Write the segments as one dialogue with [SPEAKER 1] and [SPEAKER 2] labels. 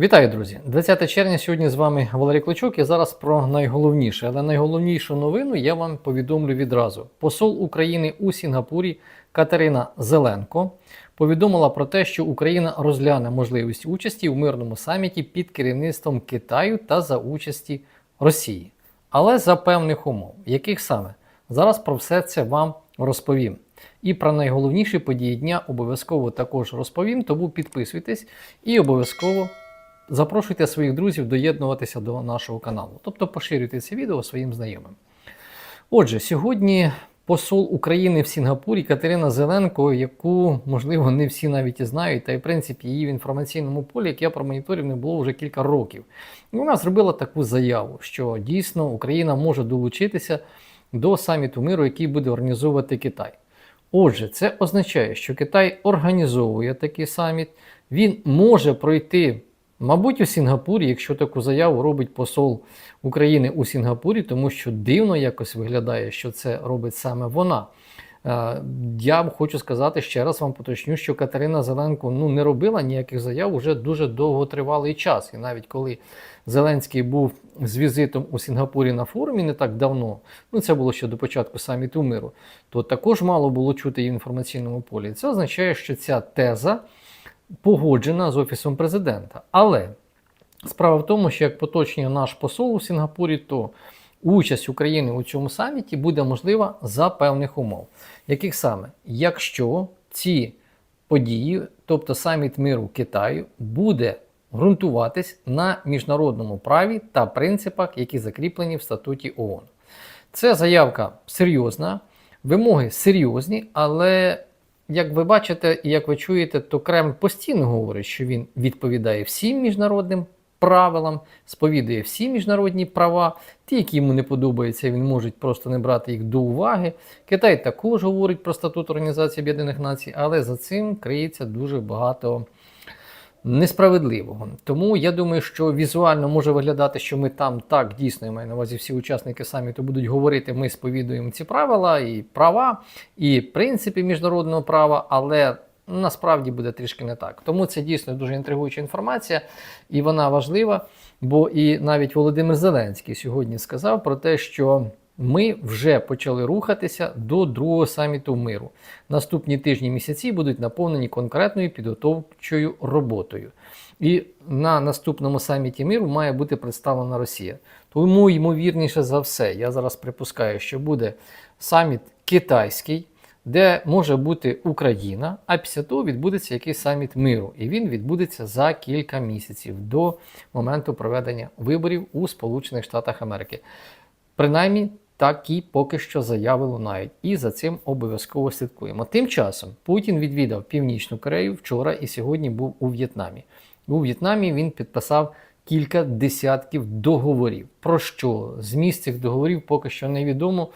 [SPEAKER 1] Вітаю, друзі! 20 червня сьогодні з вами Валерій Кличук і зараз про найголовніше. Але найголовнішу новину я вам повідомлю відразу. Посол України у Сінгапурі Катерина Зеленко повідомила про те, що Україна розгляне можливість участі в мирному саміті під керівництвом Китаю та за участі Росії. Але за певних умов. Яких саме? Зараз про все це вам розповім. І про найголовніші події дня обов'язково також розповім, тому підписуйтесь і обов'язково запрошуйте своїх друзів доєднуватися до нашого каналу, тобто поширюйте це відео своїм знайомим. Отже, сьогодні посол України в Сінгапурі Катерина Зеленко, яку, можливо, не всі навіть і знають, та й в принципі її в інформаційному полі, як я промоніторив, не було вже кілька років. І вона зробила таку заяву, що дійсно Україна може долучитися до саміту миру, який буде організовувати Китай. Отже, це означає, що Китай організовує такий саміт, він може пройти. Мабуть, у Сінгапурі, якщо таку заяву робить посол України у Сінгапурі, тому що дивно якось виглядає, що це робить саме вона. Е, Я хочу сказати ще раз вам поточню, що Катерина Зеленко ну, не робила ніяких заяв уже дуже довготривалий час. І навіть коли Зеленський був з візитом у Сінгапурі на форумі не так давно, ну це було ще до початку саміту миру, то також мало було чути її в інформаційному полі. Це означає, що ця теза погоджена з Офісом президента. Але справа в тому, що як поточнює наш посол у Сінгапурі, то участь України у цьому саміті буде можлива за певних умов. Яких саме? Якщо ці події, тобто саміт миру Китаю, буде ґрунтуватись на міжнародному праві та принципах, які закріплені в статуті ООН. Це заявка серйозна, вимоги серйозні, але як ви бачите і як ви чуєте, то Кремль постійно говорить, що він відповідає всім міжнародним правилам, сповідує всі міжнародні права. Ті, які йому не подобаються, він може просто не брати їх до уваги. Китай також говорить про статут Організації Об'єднаних Націй, але за цим криється дуже багато несправедливого. Тому я думаю, що візуально може виглядати, що ми там так дійсно я маю на увазі всі учасники саміту будуть говорити, ми сповідуємо ці правила і права, і принципи міжнародного права, але насправді буде трішки не так. Тому це дійсно дуже інтригуюча інформація, і вона важлива. Бо і навіть Володимир Зеленський сьогодні сказав про те, що. Ми вже почали рухатися до другого саміту миру. Наступні тижні місяці будуть наповнені конкретною підготовчою роботою. І на наступному саміті миру має бути представлена Росія. Тому, ймовірніше за все, я зараз припускаю, що буде саміт китайський, де може бути Україна, а після того відбудеться якийсь саміт миру. І він відбудеться за кілька місяців до моменту проведення виборів у Сполучених Штатах Америки. Принаймні, такі поки що заяви лунають, і за цим обов'язково слідкуємо. Тим часом Путін відвідав Північну Корею вчора і сьогодні був у В'єтнамі. У В'єтнамі він підписав кілька десятків договорів. Про що зміст цих договорів поки що невідомо.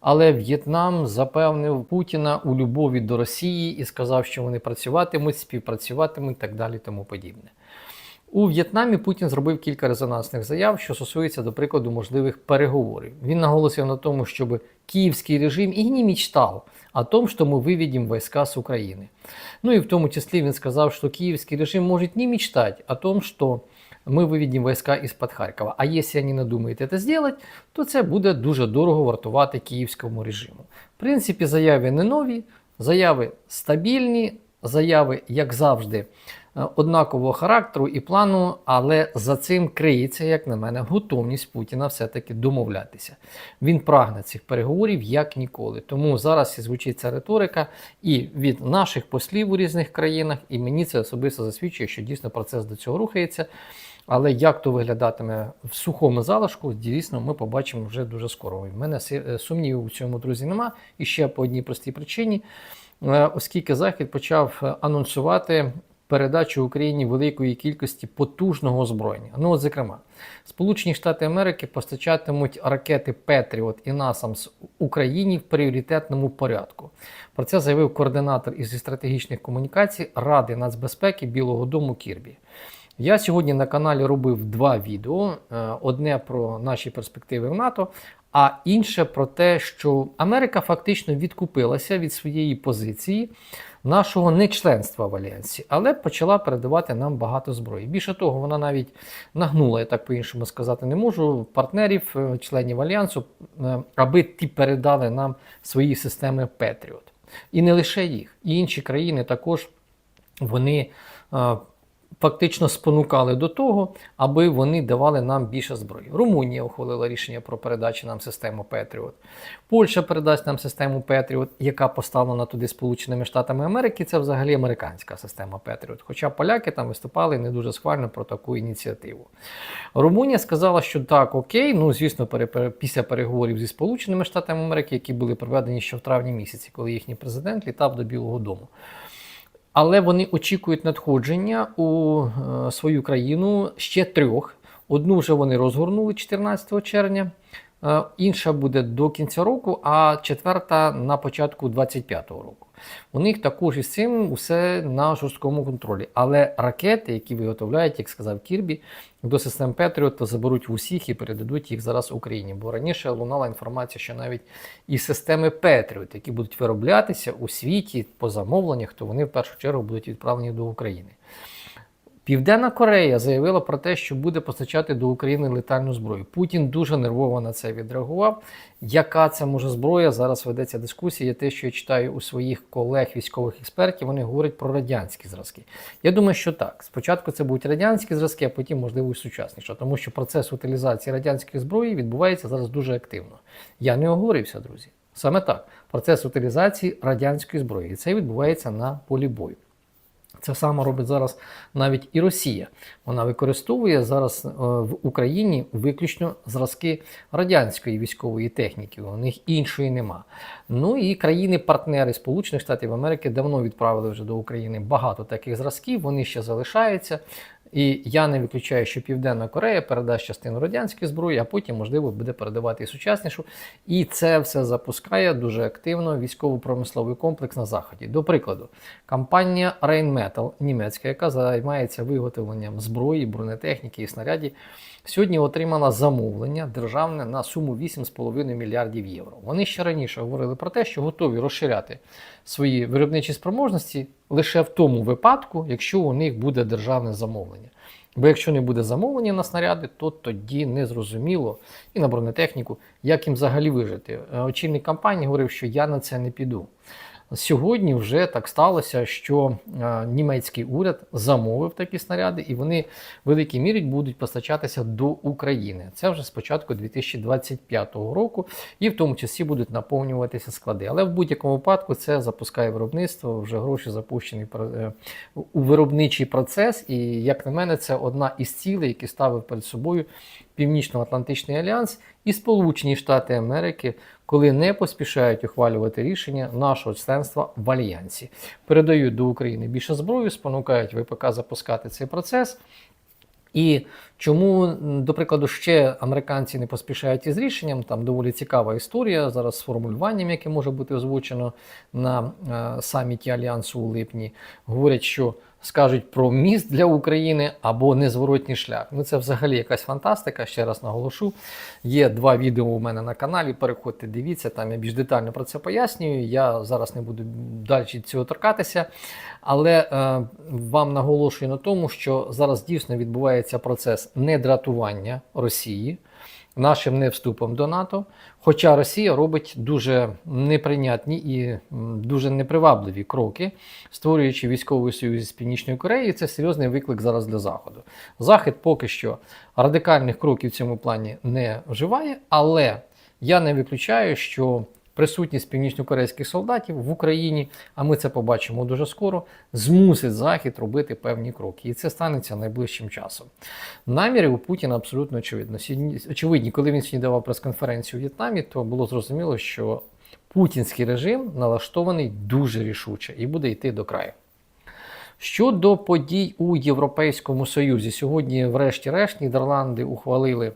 [SPEAKER 1] Але В'єтнам запевнив Путіна у любові до Росії і сказав, що вони працюватимуть, співпрацюватимуть і так далі, тому подібне. У В'єтнамі Путін зробив кілька резонансних заяв, що стосуються, до прикладу, можливих переговорів. Він наголосив на тому, щоб київський режим і не мечтав о том, що ми виведемо війська з України. Ну і в тому числі він сказав, що київський режим може не мечтати о том, що ми виведемо війська із-під Харкова. А якщо вони надумають це зробити, то це буде дуже дорого вартувати київському режиму. В принципі, заяви не нові, заяви стабільні, заяви, як завжди, однакового характеру і плану, але за цим криється, як на мене, готовність Путіна все-таки домовлятися. Він прагне цих переговорів як ніколи. Тому зараз і звучить ця риторика і від наших послів у різних країнах, і мені це особисто засвідчує, що дійсно процес до цього рухається. Але як то виглядатиме в сухому залишку, дійсно, ми побачимо вже дуже скоро. У мене сумнівів у цьому, друзі, нема. І ще по одній простій причині, Е, оскільки Захід почав е, анонсувати передачу Україні великої кількості потужного озброєння. Ну, от, зокрема, Сполучені Штати Америки постачатимуть ракети Петріот і НАСАМС Україні в пріоритетному порядку. Про це заявив координатор із стратегічних комунікацій Ради нацбезпеки Білого Дому Кірбі. Я сьогодні на каналі робив два відео: Е, одне про наші перспективи в НАТО, а інше про те, що Америка фактично відкупилася від своєї позиції нашого нечленства в Альянсі, але почала передавати нам багато зброї. Більше того, вона навіть нагнула, я так по-іншому сказати не можу, партнерів, е, членів Альянсу, е, аби ті передали нам свої системи Петріот. І не лише їх, і інші країни також вони е, фактично спонукали до того, аби вони давали нам більше зброї. Румунія ухвалила рішення про передачу нам систему Петріот. Польща передасть нам систему Петріот, яка поставлена туди Сполученими Штатами Америки. Це взагалі американська система Петріот. Хоча поляки там виступали не дуже схвально про таку ініціативу. Румунія сказала, що так, окей, ну звісно, після переговорів зі Сполученими Штатами Америки, які були проведені ще в травні місяці, коли їхній президент літав до Білого Дому. Але вони очікують надходження у е, свою країну ще трьох. Одну вже вони розгорнули 14 червня, е, інша буде до кінця року, а четверта на початку 25-го року. У них також із цим усе на жорсткому контролі. Але ракети, які виготовляють, як сказав Кірбі, до систем Петріот заберуть в усіх і передадуть їх зараз Україні. Бо раніше лунала інформація, що навіть і системи Петріот, які будуть вироблятися у світі по замовленнях, то вони в першу чергу будуть відправлені до України. Південна Корея заявила про те, що буде постачати до України летальну зброю. Путін дуже нервово на це відреагував. Яка це може зброя? Зараз ведеться дискусія. Те, що я читаю у своїх колег військових експертів, вони говорять про радянські зразки. Я думаю, що так. Спочатку це будуть радянські зразки, а потім, можливо, і сучасніше, тому що процес утилізації радянської зброї відбувається зараз дуже активно. Я не оговорився, друзі. Саме так, процес утилізації радянської зброї. І це відбувається на полі бою. Це саме робить зараз навіть і Росія. Вона використовує зараз е, в Україні виключно зразки радянської військової техніки. У них іншої нема. Ну і країни-партнери Сполучених Штатів Америки давно відправили вже до України багато таких зразків. Вони ще залишаються. І я не виключаю, що Південна Корея передасть частину радянської зброї, а потім, можливо, буде передавати і сучаснішу. І це все запускає дуже активно військово-промисловий комплекс на заході. До прикладу, компанія Rheinmetall німецька, яка займається виготовленням зброї, бронетехніки і снарядів, сьогодні отримала замовлення державне на суму 8,5 мільярдів євро. Вони ще раніше говорили про те, що готові розширяти свої виробничі спроможності лише в тому випадку, якщо у них буде державне замовлення. Бо якщо не буде замовлення на снаряди, то тоді не зрозуміло і на бронетехніку, як їм взагалі вижити. Е, Очільник компанії говорив, що я на це не піду. Сьогодні вже так сталося, що е, німецький уряд замовив такі снаряди, і вони в великій мірі будуть постачатися до України. Це вже з початку 2025 року, і в тому числі будуть наповнюватися склади. Але в будь-якому випадку це запускає виробництво, вже гроші запущені е, у виробничий процес. І як на мене, це одна із цілей, які ставив перед собою Північно-Атлантичний альянс і Сполучені Штати Америки, коли не поспішають ухвалювати рішення нашого членства в альянсі, передають до України більше зброї, спонукають ВПК запускати цей процес. І чому, до прикладу, ще американці не поспішають із рішенням? Там доволі цікава історія зараз з формулюванням, яке може бути озвучено на е, саміті Альянсу у липні. Говорять, що скажуть про міст для України або незворотній шлях. Ну це взагалі якась фантастика. Ще раз наголошу. Є два відео у мене на каналі. Переходьте, дивіться, там я більш детально про це пояснюю. Я зараз не буду далі цього торкатися. Але е, вам наголошую на тому, що зараз дійсно відбувається процес недратування Росії нашим невступом до НАТО. Хоча Росія робить дуже неприйнятні і дуже непривабливі кроки, створюючи військовий союз з Північною Кореєю, це серйозний виклик зараз для Заходу. Захід поки що радикальних кроків в цьому плані не вживає, але я не виключаю, що присутність північнокорейських солдатів в Україні, а ми це побачимо дуже скоро, змусить Захід робити певні кроки. І це станеться найближчим часом. Наміри у Путіна абсолютно очевидно. Очевидні, коли він сьогодні давав прес-конференцію у В'єтнамі, то було зрозуміло, що путінський режим налаштований дуже рішуче і буде йти до краю. Щодо подій у Європейському Союзі, сьогодні, врешті-решт, Нідерланди ухвалили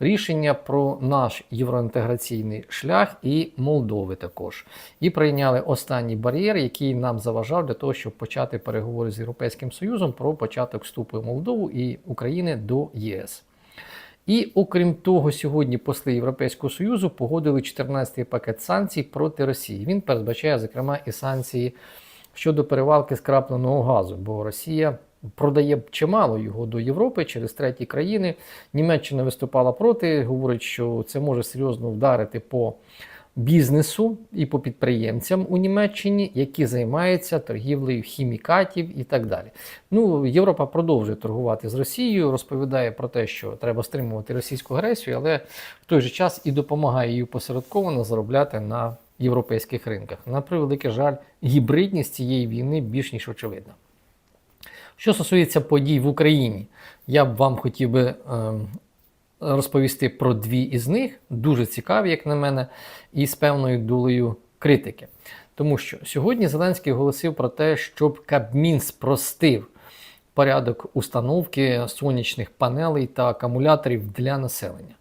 [SPEAKER 1] рішення про наш євроінтеграційний шлях і Молдови також. І прийняли останній бар'єр, який нам заважав для того, щоб почати переговори з Європейським Союзом про початок вступу Молдову і України до ЄС. І окрім того, сьогодні посли Європейського Союзу погодили 14-й пакет санкцій проти Росії. Він передбачає, зокрема, і санкції щодо перевалки скрапленого газу, бо Росія продає чимало його до Європи через треті країни. Німеччина виступала проти, говорить, що це може серйозно вдарити по бізнесу і по підприємцям у Німеччині, які займаються торгівлею хімікатів і так далі. Ну, Європа продовжує торгувати з Росією, розповідає про те, що треба стримувати російську агресію, але в той же час і допомагає їй посередковано заробляти на європейських ринках. На превеликий жаль, гібридність цієї війни більш ніж очевидна. Що стосується подій в Україні, я б вам хотів би ем, розповісти про дві із них, дуже цікаві, як на мене, і з певною долею критики. Тому що сьогодні Зеленський оголосив про те, щоб Кабмін спростив порядок установки сонячних панелей та акумуляторів для населення.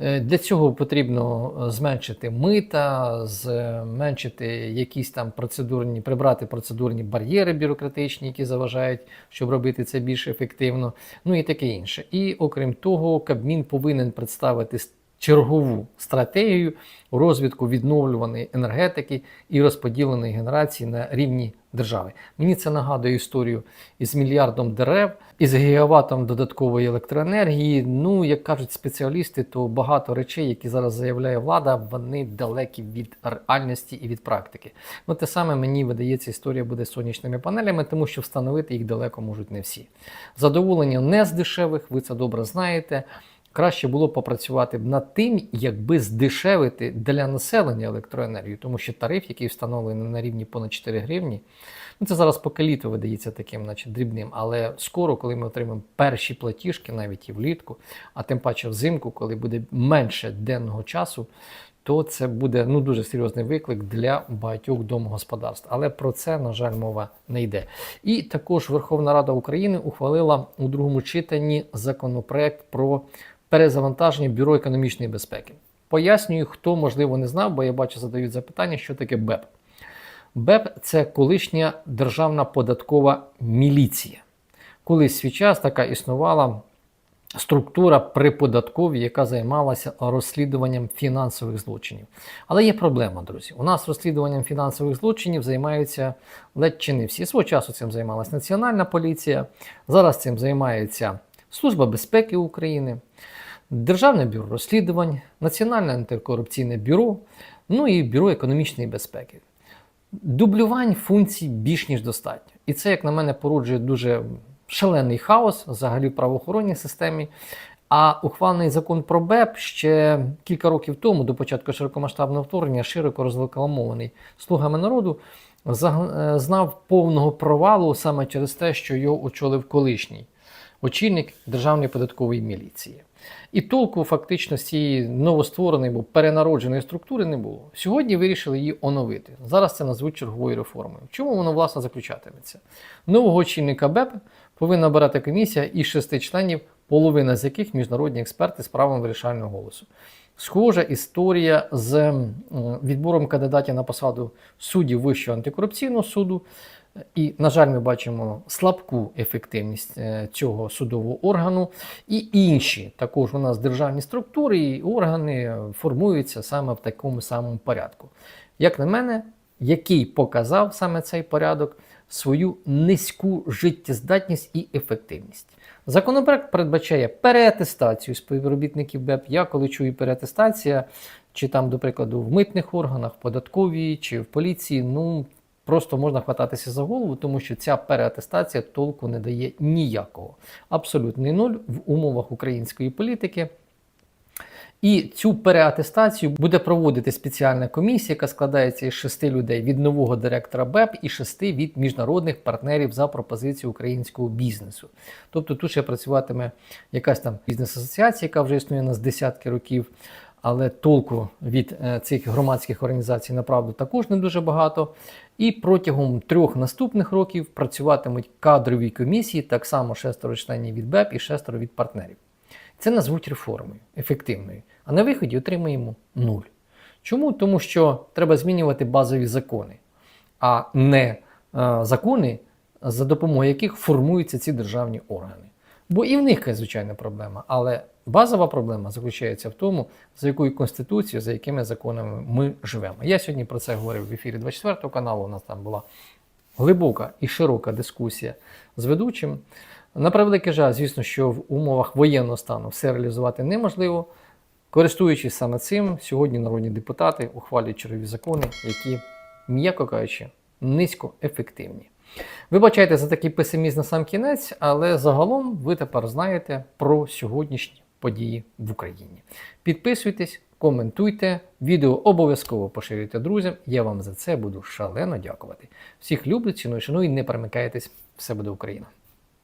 [SPEAKER 1] Е, Для цього потрібно е, зменшити мита, зменшити якісь там процедурні, прибрати процедурні бар'єри бюрократичні, які заважають, щоб робити це більш ефективно, ну і таке інше. І окрім того, Кабмін повинен представити чергову стратегію розвитку відновлюваної енергетики і розподіленої генерації на рівні держави. Мені це нагадує історію із мільярдом дерев, із гігаватом додаткової електроенергії. Ну, як кажуть спеціалісти, то багато речей, які зараз заявляє влада, вони далекі від реальності і від практики. Ну, те саме мені видається, історія буде з сонячними панелями, тому що встановити їх далеко можуть не всі. Задоволення не з дешевих, ви це добре знаєте. Краще було попрацювати б над тим, якби здешевити для населення електроенергію, тому що тариф, який встановлений на рівні понад 4 гривні, ну це зараз поки літо видається таким, наче дрібним. Але скоро, коли ми отримаємо перші платіжки, навіть і влітку, а тим паче взимку, коли буде менше денного часу, то це буде ну дуже серйозний виклик для багатьох домогосподарств. Але про це, на жаль, мова не йде. І також Верховна Рада України ухвалила у другому читанні законопроект про перезавантаження Бюро економічної безпеки. Пояснюю, хто можливо не знав, бо я бачу, задають запитання, що таке БЕП. БЕП це колишня державна податкова міліція. Колись свій час така існувала структура при податковій, яка займалася розслідуванням фінансових злочинів. Але є проблема, друзі. У нас розслідуванням фінансових злочинів займаються ледь чи не всі. Свого часу цим займалася Національна поліція, зараз цим займається Служба безпеки України, Державне бюро розслідувань, Національне антикорупційне бюро, ну і Бюро економічної безпеки. Дублювань функцій більш ніж достатньо. І це, як на мене, породжує дуже шалений хаос взагалі в правоохоронній системі. А ухвалений закон про БЕП ще кілька років тому, до початку широкомасштабного вторгнення, широко розрекламований слугами народу, е, знав повного провалу саме через те, що його очолив колишній очільник Державної податкової міліції. І толку фактично з цієї новоствореної або перенародженої структури не було. Сьогодні вирішили її оновити. Зараз це назвуть черговою реформою. В чому воно власне заключатиметься? Нового очільника БЕП повинна обирати комісія із шести членів, половина з яких міжнародні експерти з правом вирішального голосу. Схожа історія з відбором кандидатів на посаду суддів Вищого антикорупційного суду. І, на жаль, ми бачимо слабку ефективність е, цього судового органу. І інші також у нас державні структури і органи формуються саме в такому самому порядку. Як на мене, який показав саме цей порядок свою низьку життєздатність і ефективність. Законопроект передбачає переатестацію співробітників БЕП. Я коли чую переатестація, чи там, до прикладу, в митних органах, в податковій чи в поліції, ну просто можна хвататися за голову, тому що ця переатестація толку не дає ніякого. Абсолютний нуль в умовах української політики. І цю переатестацію буде проводити спеціальна комісія, яка складається із шести людей від нового директора БЕП і шести від міжнародних партнерів за пропозицію українського бізнесу. Тобто тут ще працюватиме якась там бізнес-асоціація, яка вже існує у нас десятки років. Але толку від е, цих громадських організацій направду також не дуже багато. І протягом трьох наступних років працюватимуть кадрові комісії, так само шестеро членів від БЕП і шестеро від партнерів. Це назвуть реформою ефективною. А на виході отримаємо нуль. Чому? Тому що треба змінювати базові закони, а не е, закони, за допомогою яких формуються ці державні органи. Бо і в них звичайна проблема, але базова проблема заключається в тому, за якою конституцією, за якими законами ми живемо. Я сьогодні про це говорив в ефірі 24 каналу. У нас там була глибока і широка дискусія з ведучим. На превеликий жаль, звісно, що в умовах воєнного стану все реалізувати неможливо. Користуючись саме цим, сьогодні народні депутати ухвалюють чергові закони, які, м'яко кажучи, низькоефективні. Вибачайте за такий песимізм на сам кінець, але загалом ви тепер знаєте про сьогоднішні події в Україні. Підписуйтесь, коментуйте, відео обов'язково поширюйте друзям. Я вам за це буду шалено дякувати. Всіх люблю, ціную, шаную і не перемикайтесь. Все буде Україна!